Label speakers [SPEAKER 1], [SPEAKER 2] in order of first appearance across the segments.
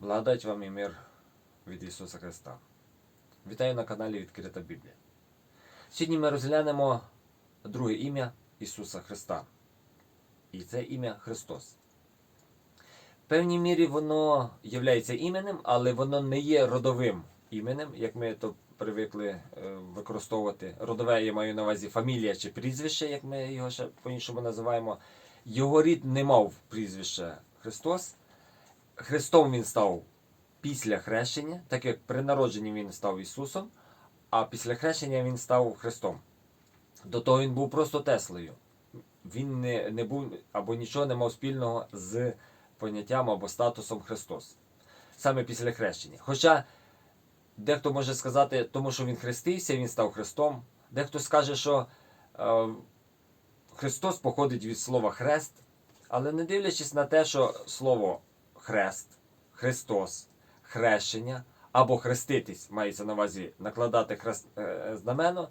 [SPEAKER 1] Благодать вам і мир від Ісуса Христа. Вітаю на каналі Відкрита Біблія. Сьогодні ми розглянемо друге ім'я Ісуса Христа. І це ім'я Христос. В певній мірі воно є іменем, але воно не є родовим іменем, як ми то привикли е, використовувати. Родове я маю на увазі фамілія чи прізвище, як ми його ще по-іншому називаємо. Його рід не мав прізвища Христос. Христом він став після хрещення, так як при народженні він став Ісусом, а після хрещення він став Христом. До того він був просто Теслею. Він не, не був або нічого не мав спільного з поняттям або статусом Христос. Саме після хрещення. Хоча дехто може сказати, тому що він хрестився, він став Христом. Дехто скаже, що е, Христос походить від слова хрест, але не дивлячись на те, що слово хрест, Христос, хрещення або хреститись мається на увазі накладати хрест, е, знамено.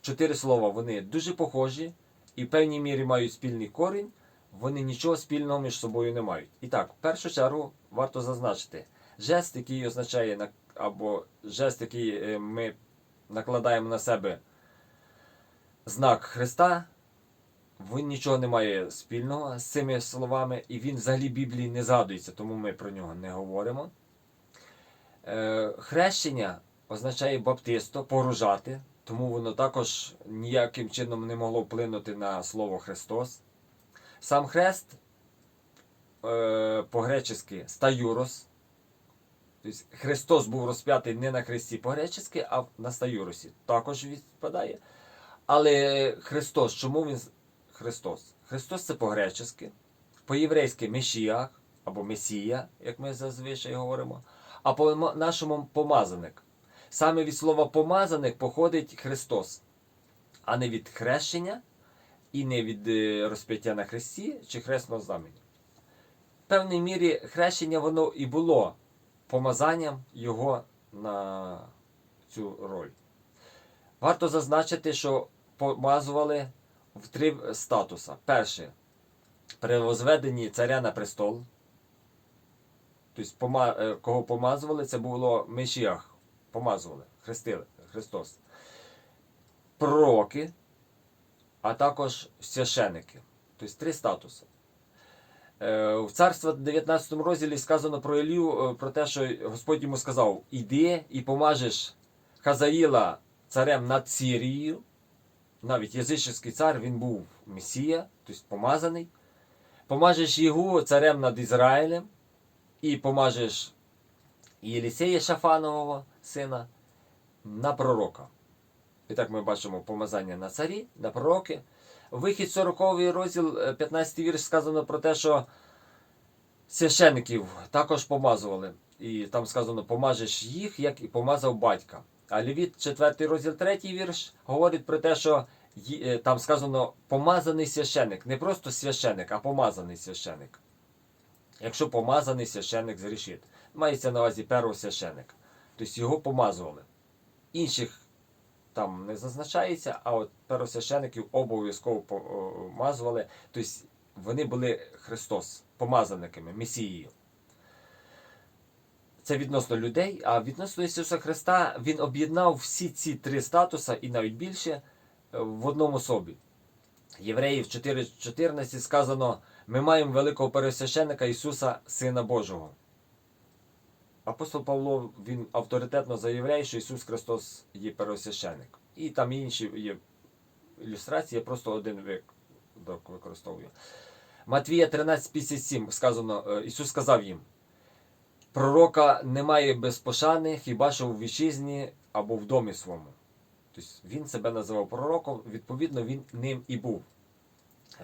[SPEAKER 1] Чотири слова вони дуже похожі і в певній мірі мають спільний корінь, вони нічого спільного між собою не мають. І так, в першу чергу варто зазначити, жест, який означає або жест, який е, ми накладаємо на себе знак Христа, він нічого не має спільного з цими словами, і він взагалі Біблії не згадується, тому ми про нього не говоримо. Е, Хрещення означає баптисто, поружати, тому воно також ніяким чином не могло вплинути на слово Христос. Сам хрест е, по-гречески стаюрос. Тобто Христос був розп'ятий не на хресті по-гречески, а на стаюросі. Також відпадає. Але Христос, чому він Христос? Христос це по-гречески, по-єврейськи Мешіах або Месія, як ми зазвичай говоримо, а по нашому помазаник. Саме від слова помазаник походить Христос, а не від хрещення і не від е, розп'яття на хресті чи хресного знамення. В певній мірі хрещення воно і було помазанням його на цю роль. Варто зазначити, що помазували в три статуса. Перше, при возведенні царя на престол. Тобто, е, кого помазували, це було Мешіах. Помазували, хрестили, Христос. Пророки, а також священики. Тобто три статуси. Е, В царство 19 розділі сказано про Ілію, е, про те, що Господь йому сказав: Іди і помажеш Хазаїла царем над Сірією. Навіть язичний цар він був Месія, тобто помазаний. Помажеш його царем над Ізраїлем, і помажеш Єлісея Шафанового сина на пророка. І так ми бачимо помазання на царі, на пророки. Вихід 40 розділ, е, 15 вірш сказано про те, що священиків також помазували. І там сказано, помажеш їх, як і помазав батька. А Левіт 4 розділ 3 вірш говорить про те, що е, там сказано помазаний священик. Не просто священик, а помазаний священик. Якщо помазаний священик зрішить. Мається на увазі першого священика. Тобто його помазували. Інших там не зазначається, а от первосвящеників обов'язково помазували. Тобто вони були Христос, помазаниками, Месією. Це відносно людей, а відносно Ісуса Христа Він об'єднав всі ці три статуса і навіть більше е, в одному собі. Євреїв 4.14 сказано: ми маємо великого пересвященника Ісуса, Сина Божого. Апостол Павло він авторитетно заявляє, що Ісус Христос є первосвященик. І там інші є ілюстрації, я просто один використовую. Матвія 13,57 сказано, е, Ісус сказав їм: пророка немає без пошани, хіба що в вітчизні або в домі своєму. Тобто він себе називав пророком, відповідно, він ним і був.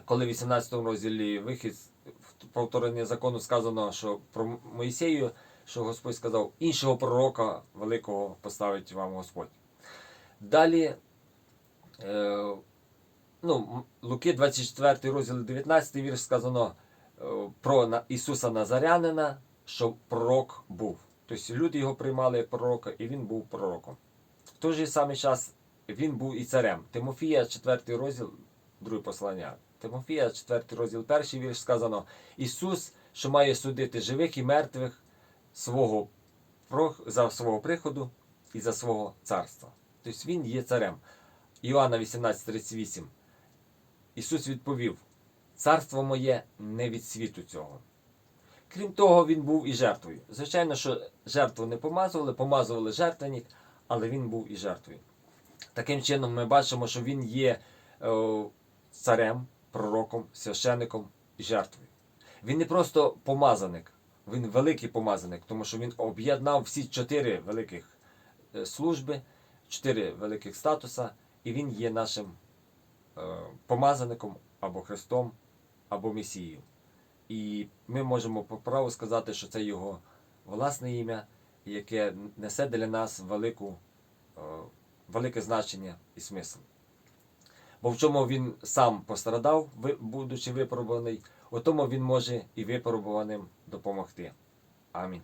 [SPEAKER 1] Коли в 18 розділі вихід повторення закону сказано, що про Моїсею, що Господь сказав, іншого пророка великого поставить вам Господь. Далі, е, ну, Луки 24 розділ 19 вірш сказано е, про Ісуса Назарянина, що пророк був. Тобто люди його приймали як пророка, і він був пророком. В той же самий час він був і царем. Тимофія, 4 розділ, друге послання. Тимофія, 4 розділ, перший вірш сказано: Ісус, що має судити живих і мертвих, свого, за свого приходу і за свого царства. Тобто він є царем. Іоанна 18:38. Ісус відповів: Царство моє не від світу цього. Крім того, він був і жертвою. Звичайно, що жертву не помазували, помазували жертвенник, але він був і жертвою. Таким чином, ми бачимо, що він є е, царем, пророком, священником і жертвою. Він не просто помазаник, він великий помазаник, тому що він об'єднав всі чотири великих е, служби, чотири великих статуса, і він є нашим е, помазаником або Христом, або Месією. І ми можемо по праву сказати, що це його власне ім'я, яке несе для нас велику, е, велике значення і смисл. Бо в чому він сам пострадав, будучи випробуваний, у тому він може і випробуваним допомогти. Амінь.